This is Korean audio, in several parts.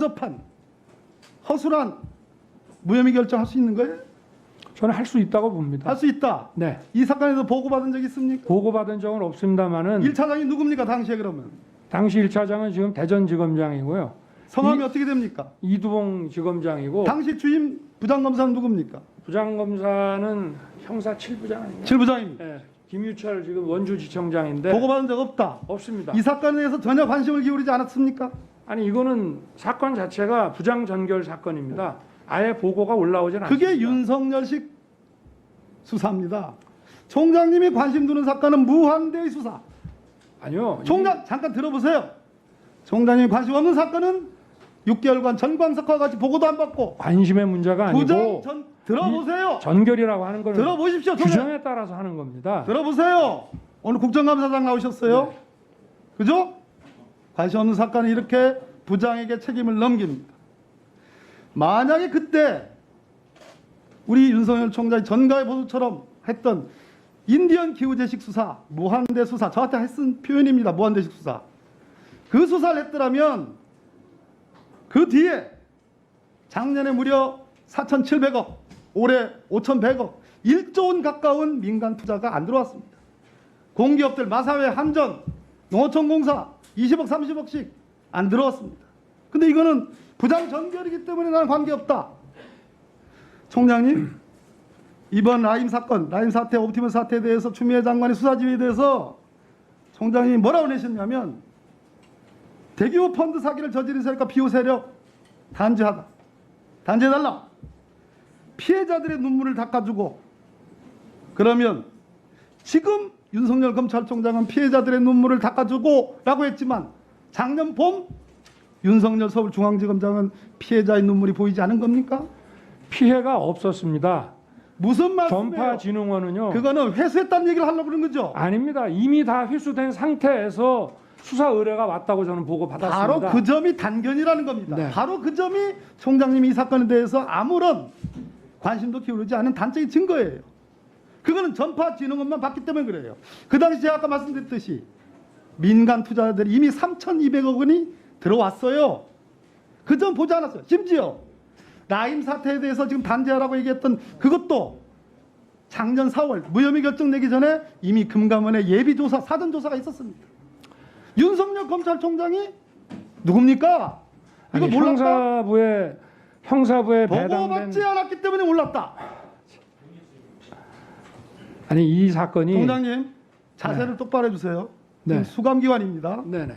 허접한 허술한 무혐의 결정할 수 있는 거예요? 저는 할 수 있다고 봅니다. 할 수 있다. 네. 이 사건에서 보고받은 적 있습니까? 보고받은 적은 없습니다만은 1차장이 누굽니까 당시에 그러면? 당시 1차장은 지금 대전지검장이고요. 성함이 이- 어떻게 됩니까? 이두봉 지검장이고 당시 주임 부장검사는 누굽니까? 부장검사는 형사 7부장 아닌가요? 7부장입니다. 네. 김유철 지금 원주지청장인데 보고받은 적 없다. 없습니다. 이 사건에 대해서 전혀 관심을 기울이지 않았습니까? 아니 이거는 사건 자체가 부장 전결 사건입니다. 아예 보고가 올라오진 않습니다. 그게 윤석열식 수사입니다. 총장님이 관심 두는 사건은 무한대의 수사. 아니요. 총장 잠깐 들어보세요. 총장님이 관심 없는 사건은 6개월간 전광석과 같이 보고도 안 받고 이 관심의 문제가 부장 아니고 전 들어보세요. 전결이라고 하는 거는 들어보십시오. 총장. 규정에 따라서 하는 겁니다. 들어보세요. 오늘 국정감사장 나오셨어요. 네. 그죠? 관심 없는 사건은 이렇게 부장에게 책임을 넘깁니다. 만약에 그때 우리 윤석열 총장이 전가의 보수처럼 했던 인디언 기후재식 수사, 무한대 수사, 저한테 했은 표현입니다. 무한대식 수사. 그 수사를 했더라면 그 뒤에 작년에 무려 4,700억, 올해 5,100억, 1조 원 가까운 민간 투자가 안 들어왔습니다. 공기업들 마사회, 한전, 농어촌공사 20억, 30억씩 안 들어왔습니다. 근데 이거는 부장 전결이기 때문에 나는 관계없다. 총장님, 이번 라임 사건, 라임 사태, 옵티머스 사태에 대해서 추미애 장관의 수사 지휘에 대해서 총장님이 뭐라고 내셨냐면 대규모 펀드 사기를 저지른 세력과 비호 세력 단죄하다. 단죄해달라. 피해자들의 눈물을 닦아주고 그러면 지금 윤석열 검찰총장은 피해자들의 눈물을 닦아주고 라고 했지만 작년 봄 윤석열 서울중앙지검장은 피해자의 눈물이 보이지 않은 겁니까? 피해가 없었습니다. 무슨 말씀이에요? 전파진흥원은요. 그거는 회수했다는 얘기를 하려고 그러는 거죠. 아닙니다. 이미 다 회수된 상태에서 수사 의뢰가 왔다고 저는 보고 받았습니다. 바로 그 점이 단견이라는 겁니다. 네. 바로 그 점이 총장님이 이 사건에 대해서 아무런 관심도 기울이지 않은 단적인 증거예요. 그거는 전파 진흥원만 봤기 때문에 그래요. 그 당시 제가 아까 말씀드렸듯이 민간 투자자들이 이미 3,200억 원이 들어왔어요. 그점 보지 않았어요. 심지어 라임 사태에 대해서 지금 단죄하라고 얘기했던 그것도 작년 4월 무혐의 결정 내기 전에 이미 금감원의 예비조사 사전조사가 있었습니다. 윤석열 검찰총장이 누굽니까? 이거 아니, 몰랐다? 형사부에 형사부에 보고받지 않았기 때문에 몰랐다. 아니 이 사건이 총장님 자세를 똑바로 해주세요. 네. 수감기관입니다. 네네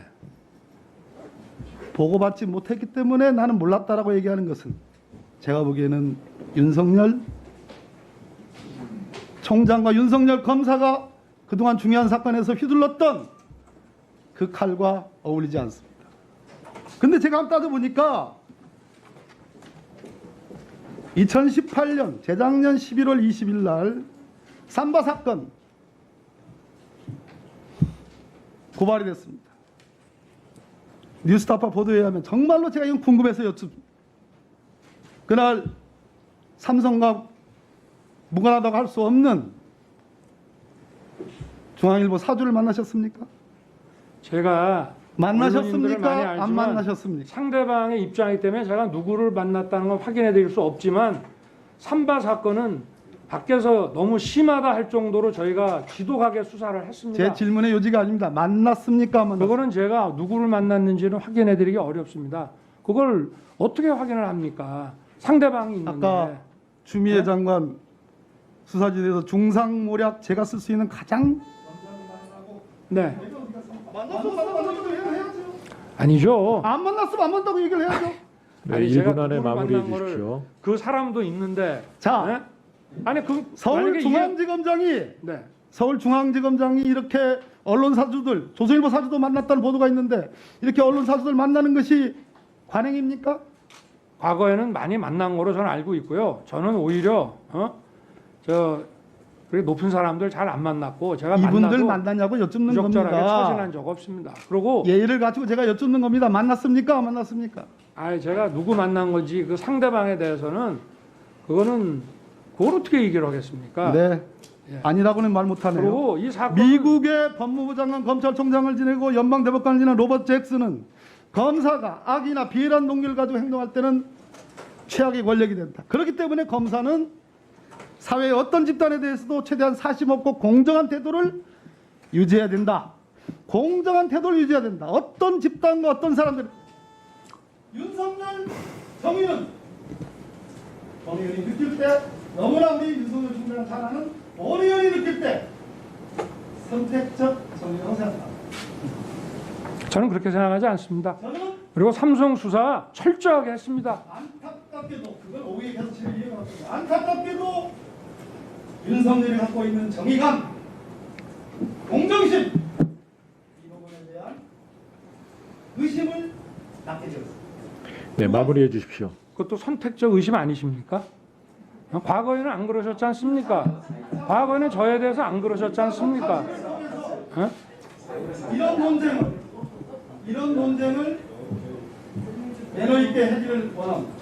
보고받지 못했기 때문에 나는 몰랐다라고 얘기하는 것은 제가 보기에는 윤석열 총장과 윤석열 검사가 그동안 중요한 사건에서 휘둘렀던 그 칼과 어울리지 않습니다. 근데 제가 한번 따져보니까 2018년 재작년 11월 20일 날 삼바 사건 고발이 됐습니다. 뉴스타파 보도에 의하면 정말로 제가 이건 궁금해서 여쭙습니다. 그날 삼성과 무관하다고 할 수 없는 중앙일보 사주를 만나셨습니까? 제가 만나셨습니까? 안 만나셨습니까? 상대방의 입장이기 때문에 제가 누구를 만났다는 건 확인해 드릴 수 없지만 삼바 사건은 밖에서 너무 심하다 할 정도로 저희가 지독하게 수사를 했습니다. 제 질문의 요지가 아닙니다. 만났습니까? 안 만났습니까? 그거는 제가 누구를 만났는지는 확인해 드리기 어렵습니다. 그걸 어떻게 확인을 합니까? 상대방이 있는데. 아까 주미애 네? 장관 수사지대에서 중상모략 제가 쓸 수 있는 가장 네. 해야죠. 아니죠. 안 만났으면 안 만났다고 얘기를 해야죠. 네, 아니, 제가 1분 안에 마무리해 주십시오. 그 사람도 있는데. 자, 네? 아니 그 서울중앙지검장이 네. 서울중앙지검장이 이렇게 언론 사주들 조선일보 사주도 만났다는 보도가 있는데 이렇게 언론 사주들 만나는 것이 관행입니까? 과거에는 많이 만난 거로 저는 알고 있고요. 저는 오히려 어 저 그렇게 높은 사람들 잘 안 만났고 제가 이분들 만났냐고 여쭙는 부적절하게 겁니다. 처신한 적 없습니다. 그리고 예의를 갖추고 제가 여쭙는 겁니다. 만났습니까? 안 만났습니까? 아 제가 누구 만난 건지 그 상대방에 대해서는 그거는 그걸 어떻게 얘기를 하겠습니까? 네. 예. 아니라고는 말 못하네요. 그리고 이 사건 미국의 법무부 장관 검찰총장을 지내고 연방 대법관을 지낸 로버트 잭슨은 검사가 악이나 비열한 동기를 가지고 행동할 때는 최악의 권력이 된다. 그렇기 때문에 검사는 사회의 어떤 집단에 대해서도 최대한 사심 없고 공정한 태도를 유지해야 된다. 공정한 태도를 유지해야 된다. 어떤 집단과 어떤 사람들 윤석열 정의는 정의원이 느낄 때 너무나 우리 윤석열 잘 아는 어의원이 느낄 때 선택적 정의라고 생각합니다. 저는 그렇게 생각하지 않습니다. 저는 그리고 삼성 수사 철저하게 했습니다. 안타깝게도 그걸 오후에 계속 제가 이해해왔습니다. 안타깝게도 윤석열이 갖고 있는 정의감, 공정심 이 부분에 대한 의심을 낳게 되었습니다. 네, 마무리해 주십시오. 그것도 선택적 의심 아니십니까? 과거에는 안 그러셨지 않습니까? 과거에는 저에 대해서 안 그러셨지 않습니까? 어? 이런 논쟁을 이런 논쟁을 매너 있게 해지를 원합니다.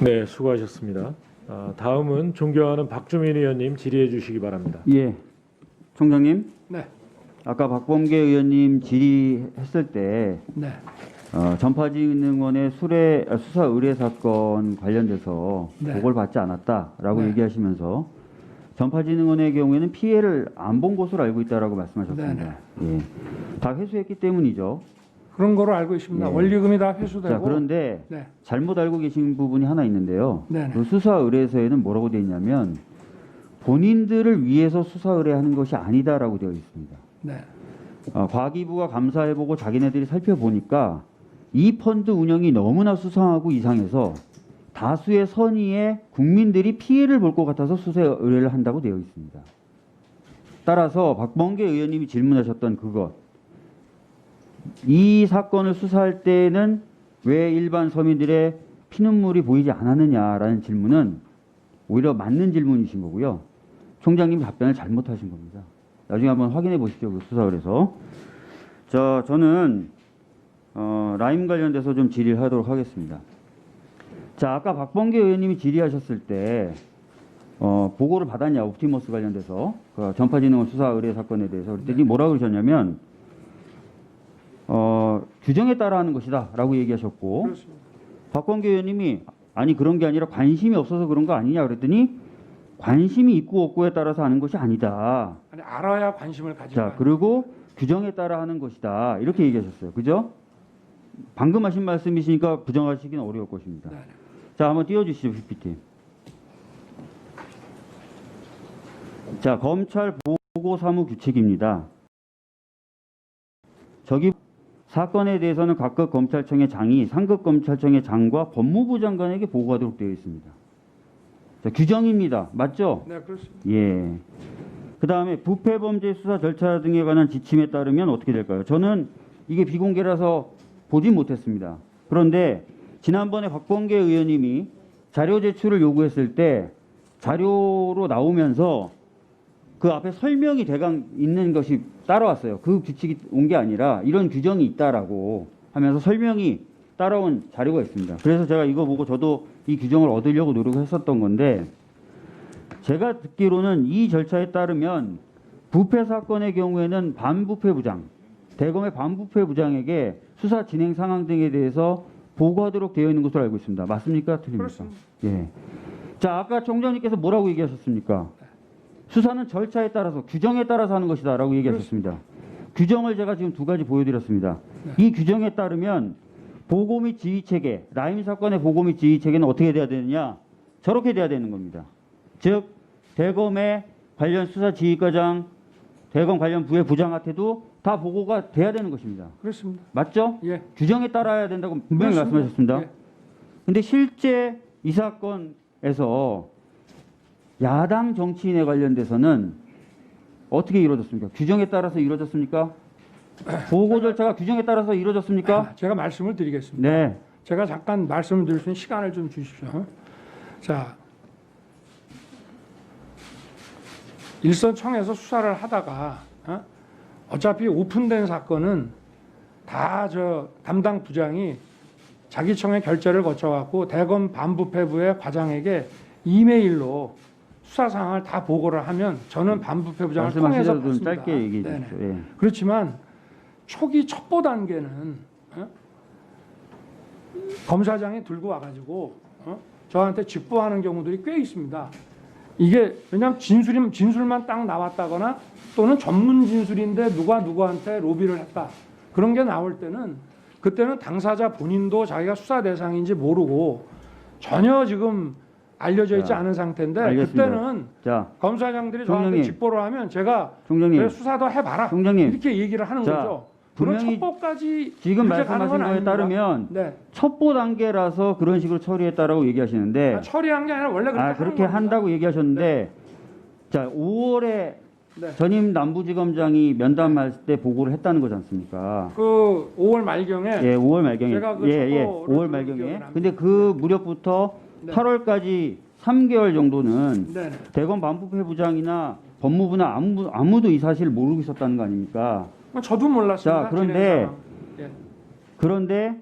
네, 수고하셨습니다. 아, 다음은 존경하는 박주민 의원님 질의해 주시기 바랍니다. 예, 총장님. 네, 아까 박범계 의원님 질의했을 때 네, 어, 전파진흥원의 수뢰, 아, 수사 의뢰 사건 관련돼서 네. 보고를 받지 않았다라고 네. 얘기하시면서 전파진흥원의 경우에는 피해를 안 본 것으로 알고 있다라고 말씀하셨습니다. 예, 다 회수했기 때문이죠. 그런 거로 알고 있습니다. 예. 원리금이 다 회수되고. 자, 그런데 네, 잘못 알고 계신 부분이 하나 있는데요. 네네. 그 수사 의뢰서에는 뭐라고 되어 있냐면 본인들을 위해서 수사 의뢰하는 것이 아니다라고 되어 있습니다. 네, 어, 과기부가 감사해보고 자기네들이 살펴보니까 이 펀드 운영이 너무나 수상하고 이상해서 다수의 선의에 국민들이 피해를 볼 것 같아서 수사 의뢰를 한다고 되어 있습니다. 따라서 박범계 의원님이 질문하셨던 그것, 이 사건을 수사할 때는 왜 일반 서민들의 피눈물이 보이지 않았느냐라는 질문은 오히려 맞는 질문이신 거고요. 총장님 답변을 잘못하신 겁니다. 나중에 한번 확인해 보십시오. 그 수사를 해서. 자, 저는 어, 라임 관련돼서 좀 질의를 하도록 하겠습니다. 자, 아까 박범계 의원님이 질의하셨을 때 어, 보고를 받았냐 옵티머스 관련돼서 그 전파진흥원 수사 의뢰 사건에 대해서 그랬더니 뭐라고 그러셨냐면 어, 규정에 따라 하는 것이다 라고 얘기하셨고 그렇습니다. 박범계 의원님이 아니 그런 게 아니라 관심이 없어서 그런 거 아니냐 그랬더니 관심이 있고 없고에 따라서 하는 것이 아니다. 아니 알아야 관심을 가지고. 자, 그리고 규정에 따라 하는 것이다. 이렇게 얘기하셨어요. 그죠? 방금 하신 말씀이시니까 부정하시기는 어려울 것입니다. 네, 자, 한번 띄워주시죠, PPT. 자, 검찰 보고 사무 규칙입니다. 저기 사건에 대해서는 각급 검찰청의 장이 상급 검찰청의 장과 법무부 장관에게 보고하도록 되어 있습니다. 자, 규정입니다. 맞죠? 네, 그렇습니다. 예. 그 다음에 부패범죄 수사 절차 등에 관한 지침에 따르면 어떻게 될까요? 저는 이게 비공개라서 보지 못했습니다. 그런데 지난번에 박범계 의원님이 자료 제출을 요구했을 때 자료로 나오면서 그 앞에 설명이 대강 있는 것이 따라왔어요. 그 규칙이 온 게 아니라 이런 규정이 있다라고 하면서 설명이 따라온 자료가 있습니다. 그래서 제가 이거 보고 저도 이 규정을 얻으려고 노력했었던 건데 제가 듣기로는 이 절차에 따르면 부패 사건의 경우에는 반부패 부장, 대검의 반부패 부장에게 수사 진행 상황 등에 대해서 보고하도록 되어 있는 것으로 알고 있습니다. 맞습니까? 틀립니까? 그렇습니다. 예. 자, 아까 총장님께서 뭐라고 얘기하셨습니까? 수사는 절차에 따라서 규정에 따라서 하는 것이다라고 얘기하셨습니다. 규정을 제가 지금 두 가지 보여드렸습니다. 이 규정에 따르면 보고 및 지휘 체계, 라임 사건의 보고 및 지휘 체계는 어떻게 돼야 되느냐? 저렇게 돼야 되는 겁니다. 즉 대검의 관련 수사 지휘과장, 대검 관련 부의 부장한테도 다 보고가 돼야 되는 것입니다. 그렇습니다. 맞죠? 예. 규정에 따라야 된다고 분명히 그렇습니다. 말씀하셨습니다. 예. 근데 실제 이 사건에서 야당 정치인에 관련돼서는 어떻게 이루어졌습니까? 규정에 따라서 이루어졌습니까? 보고 절차가 규정에 따라서 이루어졌습니까? 제가 말씀을 드리겠습니다. 네. 제가 잠깐 말씀을 드릴 수 있는 시간을 좀 주십시오. 자, 일선청에서 수사를 하다가 어? 어차피 오픈된 사건은 다 저 담당 부장이 자기 청의 결재를 거쳐갖고 대검 반부패부의 과장에게 이메일로 수사 상황을 다 보고를 하면 저는 반부패 부장을 통해서 좀. 짧게 얘기해. 주십시오. 예. 그렇지만 초기 첩보 단계는 어? 검사장이 들고 와가지고 어? 저한테 직보하는 경우들이 꽤 있습니다. 이게 왜냐하면 진술이 진술만 딱 나왔다거나 또는 전문 진술인데 누가 누구한테 로비를 했다 그런 게 나올 때는 그때는 당사자 본인도 자기가 수사 대상인지 모르고 전혀 지금 알려져 있지 자, 않은 상태인데 알겠습니다. 그때는 자, 검사장들이 저한테. 직보를 하면 제가 총장님, 그래 수사 더 해봐라 총장님, 이렇게 얘기를 하는 자, 거죠. 분명히 첩보까지 지금 말씀하신 건 거에. 따르면 네. 첩보 단계라서 그런 식으로 처리했다라고 얘기하시는데 아, 처리한 게 아니라 원래 그렇게, 아 그렇게. 한다고 얘기하셨는데 자 5월에 네. 전임 남부지검장이 면담할 때 보고를 했다는 거지 않습니까? 그 5월 말경에 예, 5월 말경에 제가 그 예, 예, 첩보를 5월 들은 말경에. 근데 그 무렵부터 네. 8월까지 3개월 정도는 네. 대검 반부패 부장이나 법무부나 아무, 아무도 이 사실을 모르고 있었다는 거 아닙니까? 뭐 저도 몰랐습니다. 자, 그런데. 예. 그런데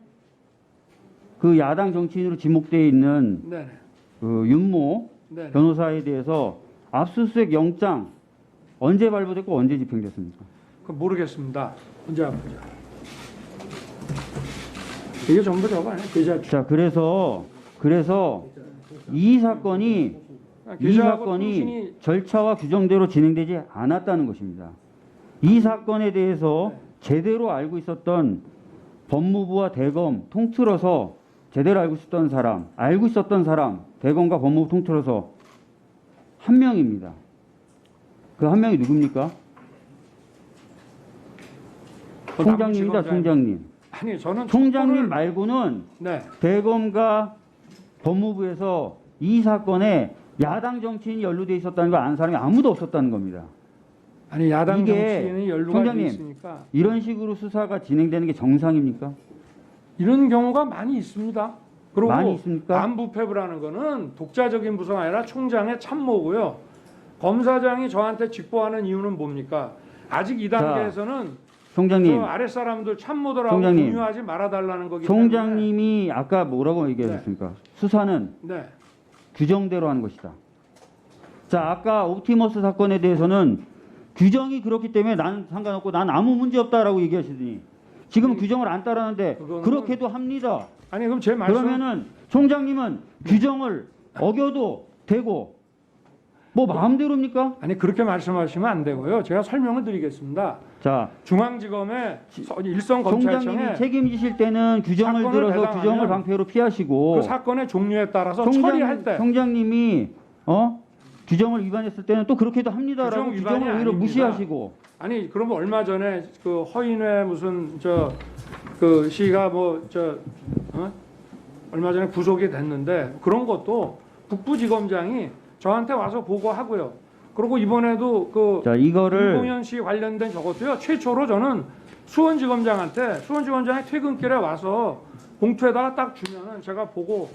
그 야당 정치인으로 지목되어 있는 네. 그 윤모 네. 변호사에 대해서 압수수색 영장 언제 발부됐고 언제 집행됐습니까? 그 모르겠습니다. 언제 보자. 이게 전부 저거 아니에요? 계좌 자, 그래서 그래서 이 사건이 아, 이 계좌하고 사건이 통신이 절차와 규정대로 진행되지 않았다는 것입니다. 이 사건에 대해서 제대로 알고 있었던 법무부와 대검 통틀어서 제대로 알고 있었던 사람, 알고 있었던 사람, 대검과 법무부 통틀어서 한 명입니다. 그 한 명이 누굽니까? 그 총장님이다, 총장님. 아니 저는 총장님 첩보를- 말고는 네. 대검과 법무부에서 이 사건에 야당 정치인이 연루돼 있었다는 걸 아는 사람이 아무도 없었다는 겁니다. 아니 야당 이게 정치인이 연루가 돼 총장님, 있으니까 이런 식으로 수사가 진행되는 게 정상입니까? 이런 경우가 많이 있습니다. 그리고 많이 있습니까? 안부패부라는 거는 독자적인 부서가 아니라 총장의 참모고요. 검사장이 저한테 직보하는 이유는 뭡니까? 아직 이 자, 단계에서는 총장님, 저 아랫사람들 참모들하고 총장님. 공유하지 말아달라는 거기 총장님이 아까 뭐라고 얘기하셨습니까? 수사는 때문에 네. 규정대로 하는 것이다. 자, 아까 옵티머스 사건에 대해서는 규정이 그렇기 때문에 난 상관없고 난 아무 문제 없다라고 얘기하시더니 지금 아니, 규정을 안 따르는데 그거는- 그렇게도 합니다. 아니 그럼 제 말씀 그러면은 총장님은 규정을 어겨도 되고 뭐 마음대로입니까? 아니 그렇게 말씀하시면 안 되고요. 제가 설명을 드리겠습니다. 자, 중앙지검의 서- 일선 총장님이 검찰청에 책임지실 때는 규정을 사건을 들어서 배당하면 규정을 방패로 피하시고 그 사건의 종류에 따라서 처리할 때 총장님이 어 규정을 위반했을 때는 또 그렇게도 합니다라고 규정 위반이 규정을 오히려 아닙니다. 무시하시고 아니 그러면 얼마 전에 그 허인회 무슨 저 그 시가 뭐 저 어? 얼마 전에 구속이 됐는데 그런 것도 북부지검장이 저한테 와서 보고하고요. 그리고 이번에도 그 자 이거를 김공현 씨 관련된 저것도요 최초로 저는 수원지검장한테 수원지검장이 퇴근길에 와서 봉투에다가 딱 주면은 제가 보고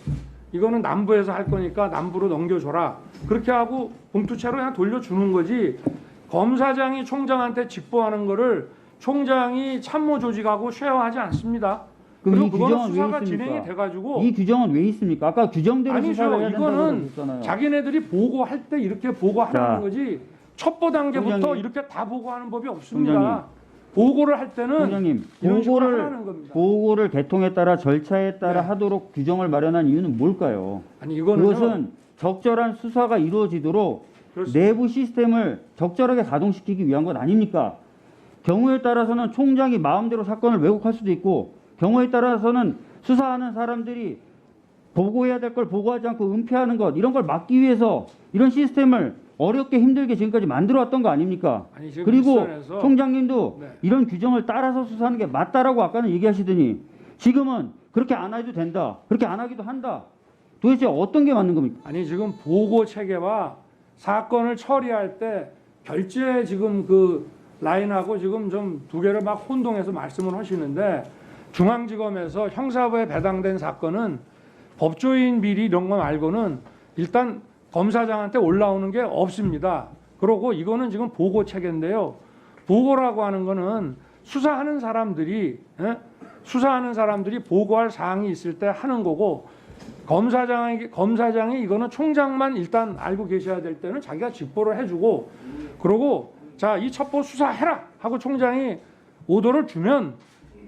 이거는 남부에서 할 거니까 남부로 넘겨줘라 그렇게 하고 봉투채로 그냥 돌려주는 거지 검사장이 총장한테 직보하는 거를 총장이 참모 조직하고 쉐어하지 않습니다. 그럼 그리고 이 그거는 규정은 왜 수사가 있습니까? 진행이 돼가지고 이 규정은 왜 있습니까? 아까 규정대로 아니죠. 이거는. 자기네들이 보고할 때 이렇게 보고하는 자, 거지 첩보 단계부터. 이렇게 다 보고하는 법이 없습니다. 보고를 할 때는 총장님 이런 식으로 보고를 하라는 겁니다. 보고를 개통에 따라 절차에 따라 네. 하도록 규정을 마련한 이유는 뭘까요? 아니 이거는 그것은 적절한 수사가 이루어지도록 그렇습니다. 내부 시스템을 적절하게 가동시키기 위한 것 아닙니까? 경우에 따라서는 총장이 마음대로 사건을 왜곡할 수도 있고 경우에 따라서는 수사하는 사람들이 보고해야 될 걸 보고하지 않고 은폐하는 것 이런 걸 막기 위해서 이런 시스템을 어렵게 힘들게 지금까지 만들어 왔던 거 아닙니까? 아니 지금 그리고 일선에서 총장님도 네. 이런 규정을 따라서 수사하는 게 맞다라고 아까는 얘기하시더니 지금은 그렇게 안 해도 된다. 그렇게 안 하기도 한다. 도대체 어떤 게 맞는 겁니까? 아니 지금 보고 체계와 사건을 처리할 때 결제 지금 그 라인하고 지금 좀 두 개를 막 혼동해서 말씀을 하시는데 중앙지검에서 형사부에 배당된 사건은 법조인 비리 이런 거 말고는 일단 검사장한테 올라오는 게 없습니다. 그러고 이거는 지금 보고 체계인데요. 보고라고 하는 거는 수사하는 사람들이 예? 수사하는 사람들이 보고할 사항이 있을 때 하는 거고 검사장에게 검사장이 이거는 총장만 일단 알고 계셔야 될 때는 자기가 직보를 해주고 그러고 자 이 첩보 수사해라 하고 총장이 오더를 주면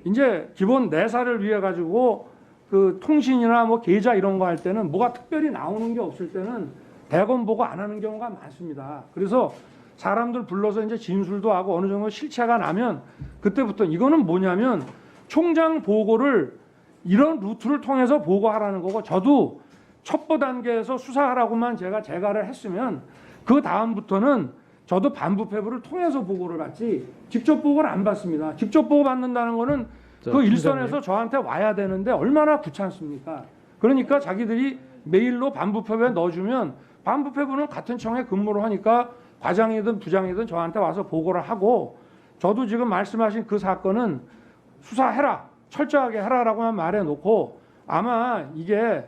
이제 기본 내사를 위해 가지고 그 통신이나 뭐 계좌 이런 거 할 때는 뭐가 특별히 나오는 게 없을 때는 대검 보고 안 하는 경우가 많습니다. 그래서 사람들 불러서 이제 진술도 하고 어느 정도 실체가 나면 그때부터 이거는 뭐냐면 총장 보고를 이런 루트를 통해서 보고하라는 거고 저도 첩보 단계에서 수사하라고만 제가 재가를 했으면 그 다음부터는 저도 반부패부를 통해서 보고를 받지 직접 보고를 안 받습니다. 직접 보고 받는다는 거는 자, 그. 일선에서 저한테 와야 되는데 얼마나 귀찮습니까? 그러니까 자기들이 메일로 반부패부에 넣어주면 반부패부는 같은 청에 근무를 하니까 과장이든 부장이든 저한테 와서 보고를 하고 저도 지금 말씀하신 그 사건은 수사해라 철저하게 해라라고만 말해놓고 아마 이게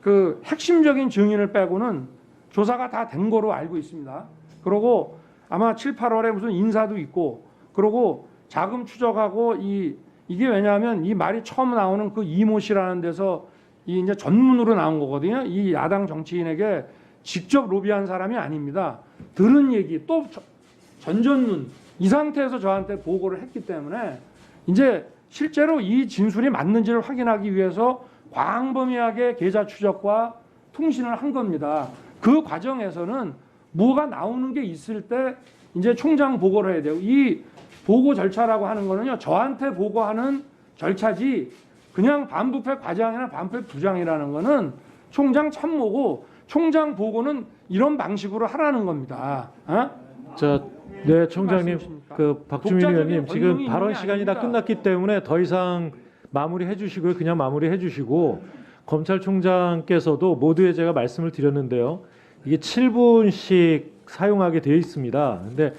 그 핵심적인 증인을 빼고는 조사가 다 된 거로 알고 있습니다. 그리고 아마 7, 8월에 무슨 인사도 있고 그리고 자금 추적하고 이 이게 왜냐하면 이 말이 처음 나오는 그 이모 씨라는 데서 이 이제 전문으로 나온 거거든요. 이 야당 정치인에게 직접 로비한 사람이 아닙니다. 들은 얘기 또 저- 전전문 이 상태에서 저한테 보고를 했기 때문에 이제 실제로 이 진술이 맞는지를 확인하기 위해서 광범위하게 계좌 추적과 통신을 한 겁니다. 그 과정에서는 뭐가 나오는 게 있을 때 이제 총장 보고를 해야 돼요. 이 보고 절차라고 하는 거는요. 저한테 보고하는 절차지 그냥 반부패 과장이나 반부패 부장이라는 거는 총장 참모고 총장 보고는 이런 방식으로 하라는 겁니다. 어? 자, 네, 총장님? 그 박주민 의원님 지금 발언 시간이 다 아닙니다. 끝났기 때문에 더 이상 마무리해 주시고요. 그냥 마무리해 주시고 검찰총장께서도 모두에 제가 말씀을 드렸는데요. 이게 7분씩 사용하게 되어 있습니다. 근데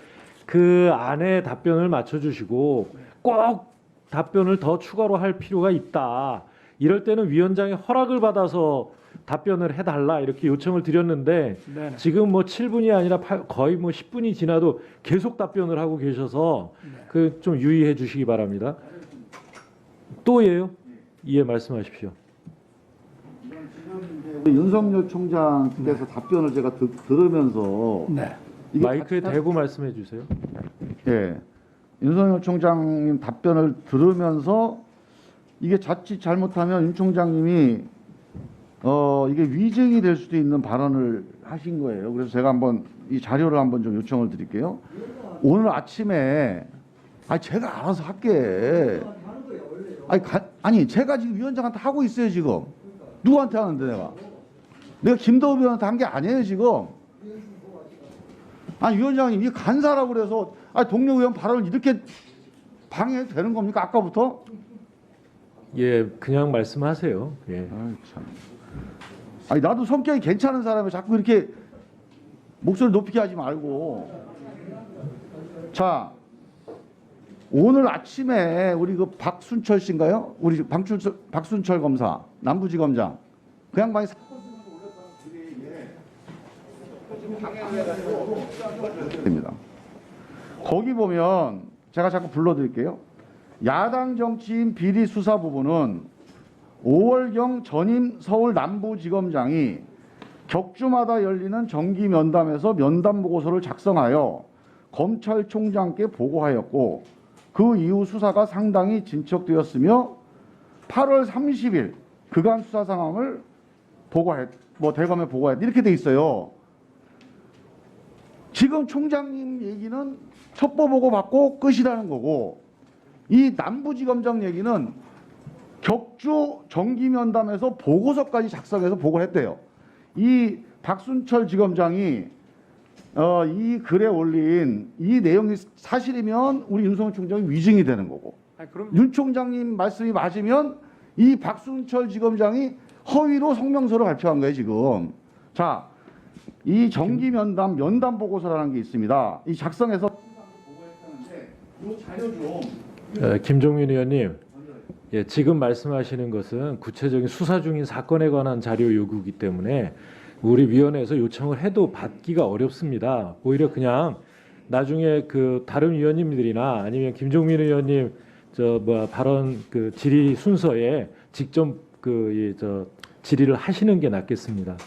그 안에 답변을 맞춰 주시고 꼭 답변을 더 추가로 할 필요가 있다. 이럴 때는 위원장의 허락을 받아서 답변을 해달라 이렇게 요청을 드렸는데 네. 지금 뭐 7분이 아니라 팔- 거의 뭐 10분이 지나도 계속 답변을 하고 계셔서 그 좀 유의해 주시기 바랍니다. 또예요? 예, 말씀하십시오. 윤석열 총장께서 답변을 제가 듣, 들으면서 네. 마이크에 자칫- 대고 말씀해 주세요. 예, 윤석열 총장님 답변을 들으면서 이게 자칫 잘못하면 윤 총장님이 어 이게 위증이 될 수도 있는 발언을 하신 거예요. 그래서 제가 한번 이 자료를 한번 좀 요청을 드릴게요. 오늘 아침에 아 제가 알아서 할게. 아니 가, 아니 제가 지금 위원장한테 하고 있어요 지금. 누구한테 하는데 내가? 내가 김도우 위원한테 한 게 아니에요 지금. 아니 위원장님 이 간사라고 그래서 아 동료 의원 발언을 이렇게 방해해도 되는 겁니까 아까부터? 예, 그냥 말씀하세요. 예. 아이 참. 아니 나도 성격이 괜찮은 사람이 자꾸 이렇게 목소리 높이게 하지 말고. 자 오늘 아침에 우리 그 박순철 씨인가요? 우리 박순철 박순철 검사 남부지검장 그 양반이 됩니다. 거기 보면 제가 자꾸 불러드릴게요. 야당 정치인 비리 수사 부분은 5월경 전임 서울 남부지검장이 격주마다 열리는 정기 면담에서 면담 보고서를 작성하여 검찰총장께 보고하였고 그 이후 수사가 상당히 진척되었으며 8월 30일 그간 수사 상황을 보고했 뭐 대검에 보고했 이렇게 돼 있어요. 지금 총장님 얘기는 첩보 보고 받고 끝이라는 거고 이 남부지검장 얘기는 격주 정기 면담에서 보고서까지 작성해서 보고를 했대요. 이 박순철 지검장이 어, 이 글에 올린 이 내용이 사실이면 우리 윤석열 총장이 위증이 되는 거고 아니, 그럼 윤 총장님 말씀이 맞으면 이 박순철 지검장이 허위로 성명서를 발표한 거예요 지금. 자, 이 정기 면담 면담 보고서라는 게 있습니다. 이 작성해서 이 자료 좀 어, 김종민 의원님, 예, 지금 말씀하시는 것은 구체적인 수사 중인 사건에 관한 자료 요구이기 때문에 우리 위원회에서 요청을 해도 받기가 어렵습니다. 오히려 그냥 나중에 그 다른 위원님들이나 아니면 김종민 의원님 저 뭐 발언 그 질의 순서에 직접 그저 질의를 하시는 게 낫겠습니다.